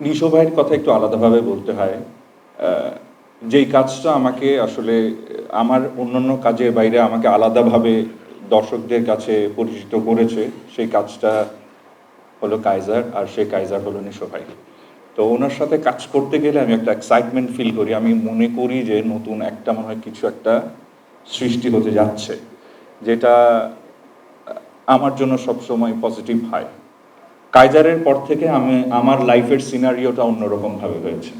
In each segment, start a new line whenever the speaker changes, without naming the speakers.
নিশো ভাইয়ের কথা একটু আলাদাভাবে বলতে হয়। যেই কাজটা আমাকে আসলে, আমার অন্যান্য কাজের বাইরে আমাকে আলাদাভাবে দর্শকদের কাছে পরিচিত করেছে, সেই কাজটা হলো কাইজার আর সেই কাইজার হলো নিশো ভাই তো ওনার সাথে কাজ করতে গেলে আমি একটা এক্সাইটমেন্ট ফিল করি। আমি মনে করি যে নতুন একটা মনে হয় কিছু একটা সৃষ্টি হতে যাচ্ছে, যেটা আমার জন্য সবসময় পজিটিভ হয়। কাইজারের পর থেকে আমি, আমার লাইফের সিনারিওটা অন্যরকমভাবে হয়েছে।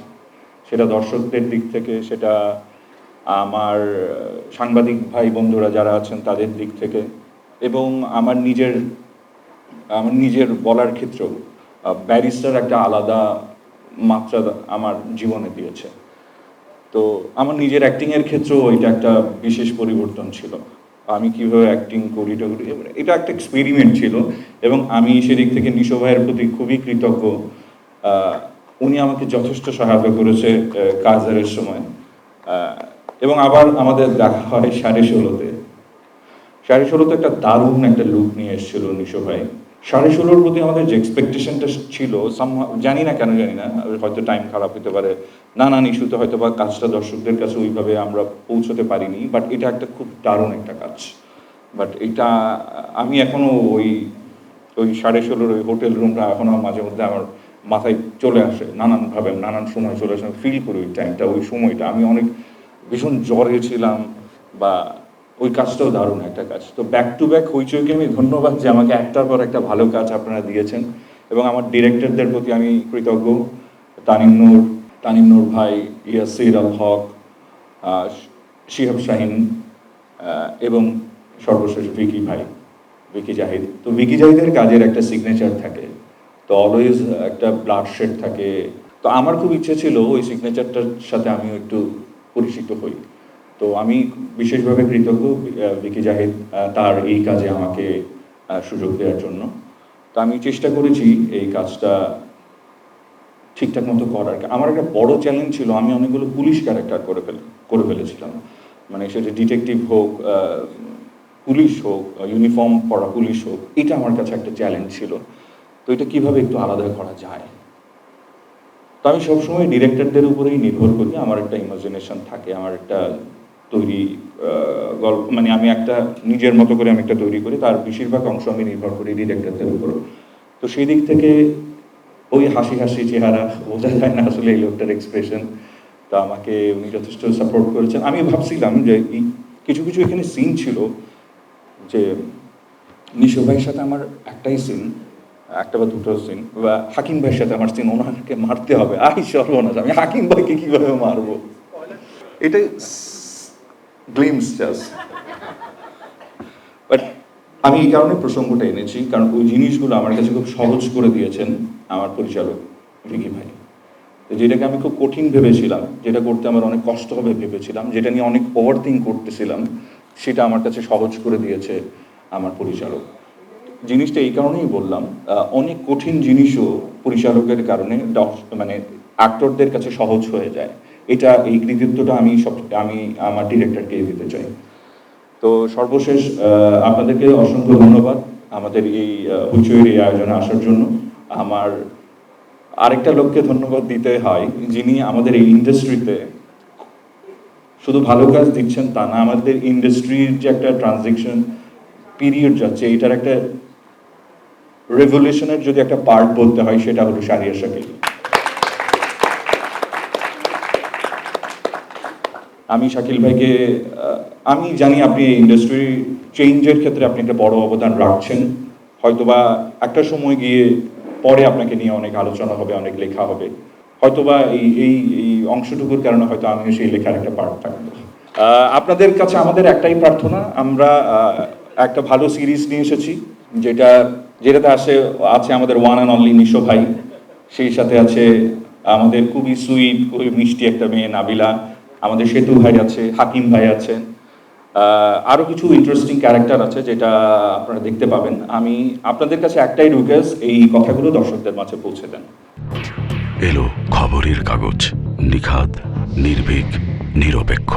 সেটা দর্শকদের দিক থেকে, সেটা আমার সাংবাদিক ভাই বন্ধুরা যারা আছেন তাদের দিক থেকে, এবং আমার নিজের আমার নিজের বলার ক্ষেত্রেও ব্যারিস্টার একটা আলাদা মাত্রা আমার জীবনে দিয়েছে। তো আমার নিজের অ্যাক্টিংয়ের ক্ষেত্রেও এটা একটা বিশেষ পরিবর্তন ছিল। আমি কীভাবে অ্যাক্টিং করি, এটা করি এটা একটা এক্সপেরিমেন্ট ছিল, এবং আমি সেদিক থেকে নিশো ভাইয়ের প্রতি খুবই কৃতজ্ঞ। উনি আমাকে যথেষ্ট সহায়তা করেছে কাজারের সময়। এবং আবার আমাদের দেখা হয় সাড়ে ষোলোতে। সাড়ে ষোলোতে একটা দারুণ একটা লুক নিয়ে এসেছিল নিশো ভাই। সাড়ে ষোলোর প্রতি আমাদের যে এক্সপেকটেশনটা ছিল, somehow- জানি না কেন জানি না, হয়তো টাইম খারাপ হতে পারে, নানান ইস্যুতে হয়তো বা কাজটা দর্শকদের কাছে ওইভাবে আমরা পৌঁছতে পারিনি বাট এটা একটা খুব দারুণ একটা কাজ। বাট এটা, আমি এখনও ওই ওই সাড়ে ষোলোর ওই হোটেল রুমটা এখনও মাঝে মধ্যে আমার মাথায় চলে আসে, নানানভাবে, নানান সময় চলে আসে ফিল করি ওই টাইমটা ওই সময়টা। আমি অনেক ভীষণ জ্বরে ছিলাম বা ওই কাজটাও দারুণ একটা কাজ। তো ব্যাক টু ব্যাক হইচইকে আমি ধন্যবাদ যে আমাকে একটার পর একটা ভালো কাজ আপনারা দিয়েছেন এবং আমার ডিরেক্টরদের প্রতি আমি কৃতজ্ঞ। তানিম নূর তানিম নূর ভাই, ইয়াসির আল হক শিহাব শাহিন এবং সর্বশেষ ভিকি ভাই, ভিকি জাহিদ। তো ভিকি জাহিদের কাজের একটা সিগনেচার থাকে। তো অলওয়েজ একটা ব্লাড শেড থাকে। তো আমার খুব ইচ্ছে ছিল ওই সিগনেচারটার সাথে আমিও একটু পরিচিত হই। তো আমি বিশেষভাবে কৃতজ্ঞ ভিকি জাহিদ তার এই কাজে আমাকে সুযোগ দেওয়ার জন্য। তো আমি চেষ্টা করেছি এই কাজটা ঠিকঠাক মতো করার। আমার একটা বড় চ্যালেঞ্জ ছিল, আমি অনেকগুলো পুলিশ ক্যারেক্টার করে ফেলে, করে ফেলেছিলাম। মানে সেটা ডিটেকটিভ হোক পুলিশ হোক, ইউনিফর্ম পরা পুলিশ হোক, এটা আমার কাছে একটা চ্যালেঞ্জ ছিল। তো এটা কীভাবে একটু আলাদা করা যায়? তো আমি সবসময় ডিরেক্টরদের উপরেই নির্ভর করি, আমার একটা ইমাজিনেশন থাকে, আমার একটা তৈরি গল্প মানে আমি একটা, নিজের মতো করে আমি একটা তৈরি করি, তার বেশিরভাগ অংশ আমি নির্ভর করি ডিরেক্টরদের উপর। তো সেই দিক থেকে ওই হাসি হাসি চেহারা বোঝা যায় না আসলে এই লোকটার এক্সপ্রেশন তা আমাকে উনি যথেষ্ট সাপোর্ট করেছেন। আমি ভাবছিলাম যে কিছু কিছু এখানে সিন ছিল যে নিশো ভাইয়ের সাথে আমার একটাই সিন একটা বা দুটো সিন বা হাকিম ভাইয়ের সাথে আমার সিন ওনাকে মারতে হবে। আই সর্বনাশ, আমি হাকিম ভাইকে কীভাবে মারবো? এটাই গ্লিমস জাস্ট বাট আমি এই কারণে প্রসঙ্গটা এনেছি, কারণ ওই জিনিসগুলো আমার কাছে খুব সহজ করে দিয়েছেন আমার পরিচালক রিকি ভাই। যেটাকে আমি খুব কঠিন ভেবেছিলাম, যেটা করতে আমার অনেক কষ্ট হবে ভেবেছিলাম, যেটা নিয়ে অনেক ওভার থিঙ্ক করতেছিলাম, সেটা আমার কাছে সহজ করে দিয়েছে আমার পরিচালক। জিনিসটা এই কারণেই বললাম অনেক কঠিন জিনিসও পরিচালকের কারণে মানে অ্যাক্টরদের কাছে সহজ হয়ে যায়। এটা, এই কৃতিত্বটা আমি সব, আমি আমার ডিরেক্টরকে দিতে চাই। তো সর্বশেষ আপনাদেরকে অসংখ্য ধন্যবাদ আমাদের এই উচ্চয়ের এই আয়োজনে আসার জন্য। আমার আরেকটা লোককে ধন্যবাদ দিতে হয়, যিনি আমাদের এই ইন্ডাস্ট্রিতে শুধু ভালো কাজ দিচ্ছেন তা না, আমাদের ইন্ডাস্ট্রির যে একটা ট্রানজেকশন পিরিয়ড যাচ্ছে এটার একটা রেভলিউশনের যদি একটা পার্ট বলতে হয়, সেটা হলো শারিয়া শাকিল। আমি শাকিল ভাইকে আমি জানি আপনি ইন্ডাস্ট্রি চেঞ্জের ক্ষেত্রে আপনি একটা বড় অবদান রাখছেন। হয়তোবা একটা সময় গিয়ে পরে আপনাকে নিয়ে অনেক আলোচনা হবে, অনেক লেখা হবে। হয়তোবা এই এই এই অংশটুকুর কারণে হয়তো আমিও সেই লেখার একটা পার্ট থাকব। আপনাদের কাছে আমাদের একটাই প্রার্থনা, আমরা একটা ভালো সিরিজ নিয়ে এসেছি, যেটা, যেটাতে আসে, আছে আমাদের ওয়ান অ্যান্ড অনলি নিশো ভাই। সেই সাথে আছে আমাদের খুবই সুইট খুবই মিষ্টি একটা মেয়ে নাবিলা। আমাদের সেতু ভাই আছে, হাকিম ভাই আছেন। আরও কিছু ইন্টারেস্টিং ক্যারেক্টার আছে যেটা আপনারা দেখতে পাবেন। আমি আপনাদের কাছে একটাই রিকোয়েস্ট এই কথাগুলো দর্শকদের মাঝে পৌঁছে দেন।
এলো খবরের কাগজ, নিখাদ, নির্ভীক, নিরপেক্ষ।